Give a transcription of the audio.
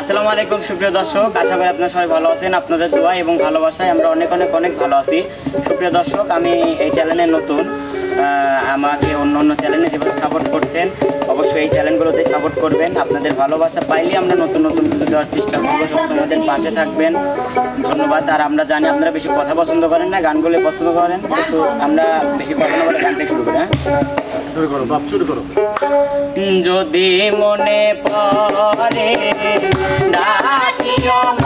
আসসালামু আলাইকুম, সুপ্রিয় দর্শক। আশা করি আপনারা সবাই ভালো আছেন। আপনাদের দোয়া এবং ভালোবাসায় আমরা অনেক অনেক অনেক ভালো আছি। সুপ্রিয় দর্শক, আমি এই চ্যানেলে নতুন। আমাকে অন্য অন্য চ্যানেলে যেভাবে সাপোর্ট করছেন, অবশ্যই এই চ্যানেলগুলোতে সাপোর্ট করবেন। আপনাদের ভালোবাসা পাইলে আমরা নতুন নতুন কিছু দেওয়ার চেষ্টা করব। সব আমাদের পাশে থাকবেন। ধন্যবাদ। আর আমরা জানি আপনারা বেশি কথা পছন্দ করেন না, গানগুলো পছন্দ করেন। আমরা বেশি কথা না বলে গানটাই শুরু করি হ্যাঁ? শুরু করো, বাপ, শুরু করো। যদি মনে পড়ে ডাকিও